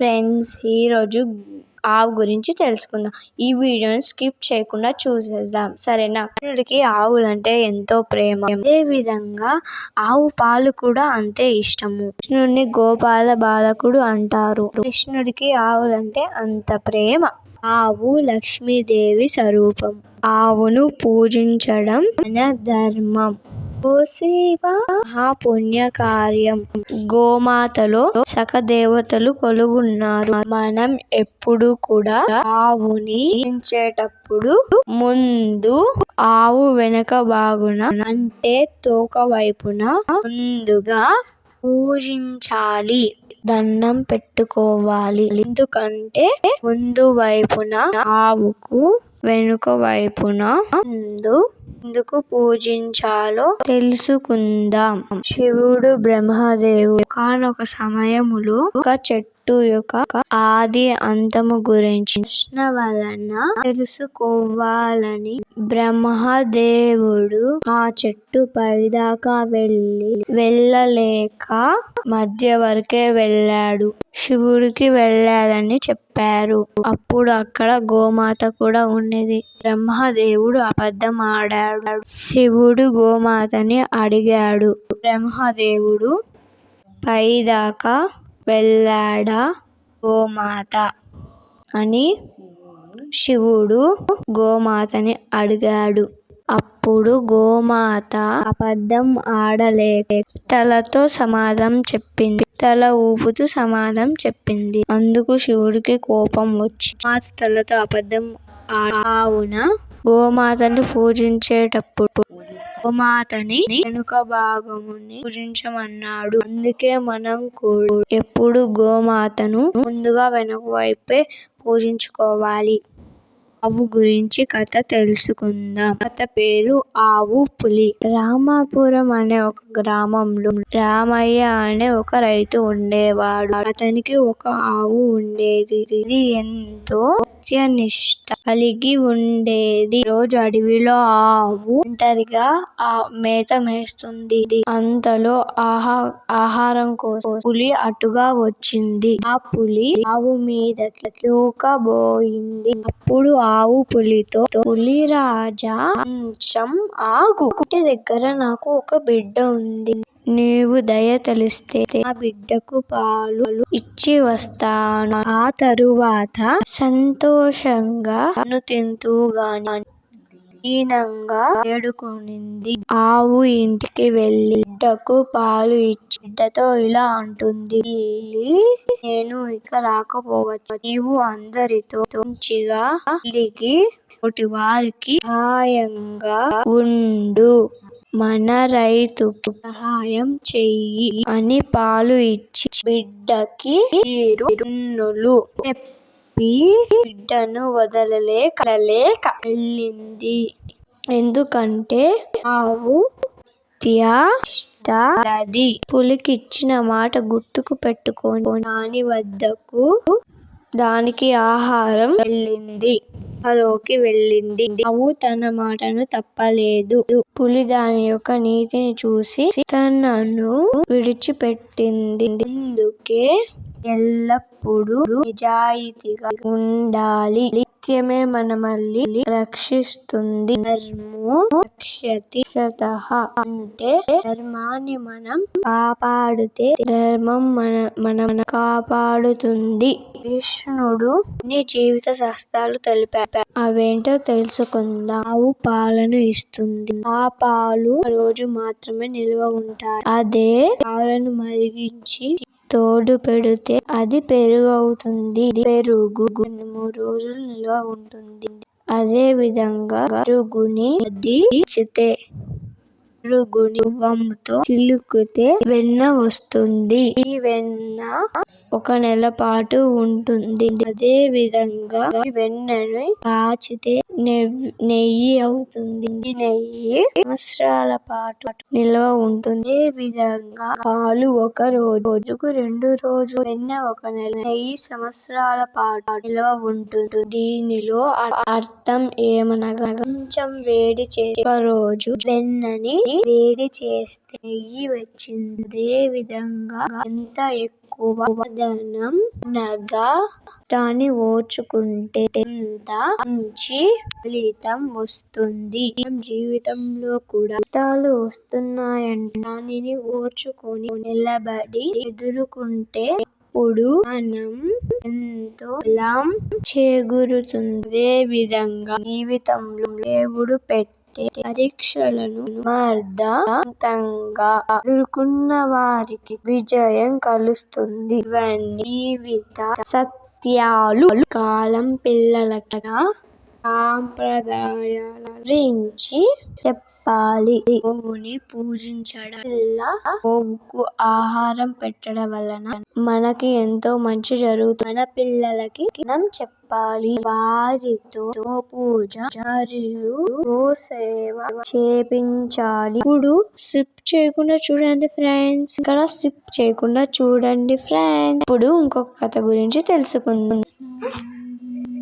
Friends ఈరోజు ఆవు గురించి తెలుసుకుందాం. ఈ వీడియోని స్కిప్ చేయకుండా చూసేద్దాం. సరేనా? కృష్ణుడికి ఆవులంటే ఎంతో ప్రేమ. అదే విధంగా ఆవు పాలు కూడా అంతే ఇష్టము. కృష్ణుడిని గోపాల బాలకుడు అంటారు. కృష్ణుడికి ఆవులంటే అంత ప్రేమ. ఆవు లక్ష్మీదేవి స్వరూపం. ఆవును పూజించడం మన ధర్మం. ఓ శివ మహాపుణ్యకార్యం. గోమాతలో సక దేవతలు కొలుగున్నారు. మనం ఎప్పుడు కూడా ఆవుని పూజించేటప్పుడు ముందు ఆవు వెనక బాగున అంటే తోక వైపున ముందుగా పూజించాలి. దండం పెట్టుకోవాలి. ఎందుకంటే ముందు వైపున ఆవుకు వెనుక వైపున ముందు ఎందుకు పూజించాలో తెలుసుకుందాం. శివుడు బ్రహ్మదేవుడు ఒకానొక సమయములో ఒక చెట్టు యొక్క ఆది అంతము గురించి ప్రశ్న వలన తెలుసుకోవాలని బ్రహ్మదేవుడు ఆ చెట్టు పైదాకా వెళ్ళి వెళ్ళలేక మధ్య వరకే వెళ్ళాడు. శివుడికి వెళ్ళాలని చెప్పారు. అప్పుడు అక్కడ గోమాత కూడా ఉండేది బ్రహ్మదేవుడు అబద్ధం ఆడాడు. శివుడు గోమాతని అడిగాడు. బ్రహ్మదేవుడు పైదాకా వెళ్ళాడా గోమాత? అని శివుడు గోమాతని అడిగాడు. అప్పుడు గోమాత అబద్ధం ఆడలేక తలతో సమాధానం చెప్పింది. తల ఊపుతూ సమాధానం చెప్పింది. అందుకు శివుడికి కోపం వచ్చి మాత తలతో అబద్ధం ఆవున గోమాతని పూజించేటప్పుడు గోమాతని వెనుక భాగముని పూజించమన్నాడు. అందుకే మనం కూడా ఎప్పుడు గోమాతను ముందుగా వెనుక వైపే పూజించుకోవాలి. ఆవు గురించి కథ తెలుసుకుందాం. కథ పేరు ఆవు పులి. రామాపురం అనే ఒక గ్రామంలో రామయ్య అనే ఒక రైతు ఉండేవాడు. అతనికి ఒక ఆవు ఉండేది. ఇది ఎంతో సత్యనిష్ట కలిగి ఉండేది. రోజు అడవిలో ఆవు ఒంటరిగా ఆ మేత మేస్తుంది. అంతలో ఆహా ఆహారం కోసం పులి అటుగా వచ్చింది. ఆ పులి ఆవు మీదకి దూకబోయింది అప్పుడు ఆవు పులితో పులి రాజా కొంచెం ఆగు. ఇంటి దగ్గర నాకు ఒక బిడ్డ ఉంది. నీవు దయ తెలిస్తే ఆ బిడ్డకు పాలు ఇచ్చి వస్తాను. ఆ తరువాత సంతోషంగా తింటూ గాని దీనంగా ఏడుకునింది. ఆవు ఇంటికి వెళ్ళి బిడ్డకు పాలు ఇచ్చి బిడ్డతో ఇలా అంటుంది. నేను ఇక రాకపోవచ్చు. నీవు అందరితో మంచిగా తిరిగి తోటి వారికి సహాయంగా ఉండు. మన రైతుకు సహాయం చెయ్యి అని పాలు ఇచ్చి బిడ్డకి నీరు జున్నులు చెప్పి బిడ్డను వదలలేక లేక వెళ్ళింది. ఎందుకంటే ఆవు త్యాది పులికిచ్చిన మాట గుర్తుకు పెట్టుకొని దాని వద్దకు దానికి ఆహారం వెళ్ళింది. లోకి వెళ్ళింది. ఆవు తన మాటను తప్పలేదు. పులి దాని యొక్క నీతిని చూసి తనను విడిచిపెట్టింది. అందుకే ఎల్లప్పుడూ నిజాయితీగా ఉండాలి. నిత్యమే మనమల్ని రక్షిస్తుంది. ధర్మో రక్షతి అంటే ధర్మాన్ని మనం కాపాడితే ధర్మం మన మన కాపాడుతుంది. కృష్ణుడు నీ జీవిత శాస్త్రాలు తెలిపాడు. అవేంటో తెలుసుకుందాం. ఆవు పాలను ఇస్తుంది. ఆ పాలు రోజు మాత్రమే నిల్వ ఉంటాయి. అదే పాలను మరిగించి తోడు పెడితే అది పెరుగు అవుతుంది పెరుగు మూడు రోజులు నిల్వ ఉంటుంది. అదే విధంగా పెరుగుని మరిగిస్తే పెరుగుని గువ్వముతో చిలుకుతే వెన్న వస్తుంది. ఈ వెన్న ఒక నెల పాటు ఉంటుంది. అదే విధంగా వెన్నని కాచితే నెయ్యి అవుతుంది. నెయ్యి సంవత్సరాల పాటు నిల్వ ఉంటుంది. అదే విధంగా పాలు ఒక రోజు రోజుకు రెండు రోజులు వెన్న ఒక నెల నెయ్యి సంవత్సరాల పాటు నిల్వ ఉంటుంది. దీనిలో అర్థం ఏమనగా కొంచెం వేడి చేసి ఒక రోజు వెన్నని వేడి చేస్తే నెయ్యి వచ్చింది. అదే విధంగా ఎంత ఎక్కువ ధనం అనగా దాన్ని ఓర్చుకుంటే ఎంత మంచి ఫలితం వస్తుంది. మనం జీవితంలో కూడా కష్టాలు వస్తున్నాయంటే దానిని ఓర్చుకొని నిలబడి ఎదుర్కొంటే అప్పుడు మనం ఎంతో బలం చేకూరుతుంది. అదే విధంగా జీవితంలో దేవుడు పెట్టే పరీక్షలను సమర్థవంతంగా ఎదుర్కొన్న వారికి విజయం కలుస్తుంది. ఇవన్నీ జీవిత నృత్యాలు కాలం పిల్లలకి సాంప్రదాయాల గురించి చెప్పాలి. గోవుని పూజించడం వల్ల గోవుకు ఆహారం పెట్టడం వలన మనకి ఎంతో మంచి జరుగుతుంది. మన పిల్లలకి మనం చెప్పాలి. వారితో పూజ మరియు సేవ చేపించాలి. ఇప్పుడు సిప్ చేయకుండా చూడండి ఫ్రెండ్స్. ఇక్కడ సిప్ చేయకుండా చూడండి ఫ్రెండ్స్. ఇప్పుడు ఇంకొక కథ గురించి తెలుసుకుందాం.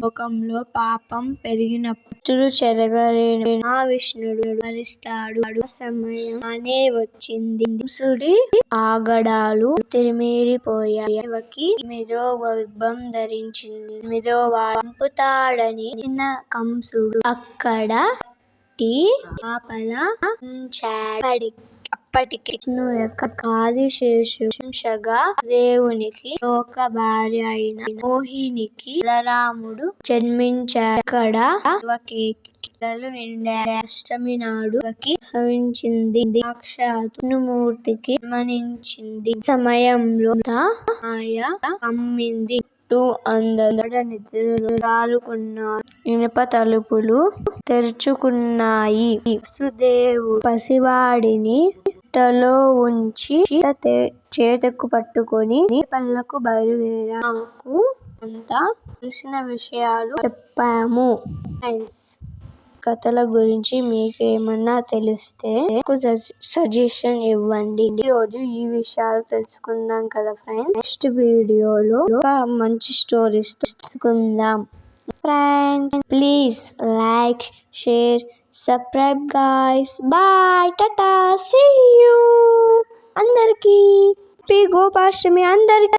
లోకంలో పాపం పెరిగినప్పుడు చెరగలేని విష్ణుడు భరిస్తాడు సమయం అనే వచ్చింది. సుడి ఆగడాలు తిరిమిరిపోయాయి. దేవకి ఎనిమిదో గర్భం ధరించింది. ఎనిమిదో పంపుతాడని చిన్న కంసుడు అక్కడ పాపల పడి ఉంచాడు. అప్పటికి విష్ణు యొక్క ఆదిశేషుగా దేవునికి ఒక భార్య అయిన మోహినికి బలరాముడు జన్మించాడు. అక్కడ పిల్లలు నిండా అష్టమి నాడు భవించింది ప్రసవించింది. సాక్షాత్ సమయంలో అంతా మాయ అమ్మింది. చుట్టూ అందరూ నిద్రలో రాలుకున్నారు. ఇనుప తలుపులు తెరుచుకున్నాయి. సుదేవుడు పసివాడిని బుట్టలో ఉంచి చేతకు పట్టుకొని పనులకు బయలుదేరాడు నాకు అంతా తెలిసిన విషయాలు చెప్పాము. ఫ్రెండ్స్ కథల గురించి మీకేమన్నా తెలిస్తే నాకు సజెషన్ ఇవ్వండి. ఈరోజు రోజు ఈ విషయాలు తెలుసుకుందాం కదా ఫ్రెండ్స్ నెక్స్ట్ వీడియోలో ఒక మంచి స్టోరీస్ తెలుసుకుందాం. Friends please like share subscribe guys bye tata see you అందరికీ. హ్యాపీ గోపాష్టమి అందరికీ.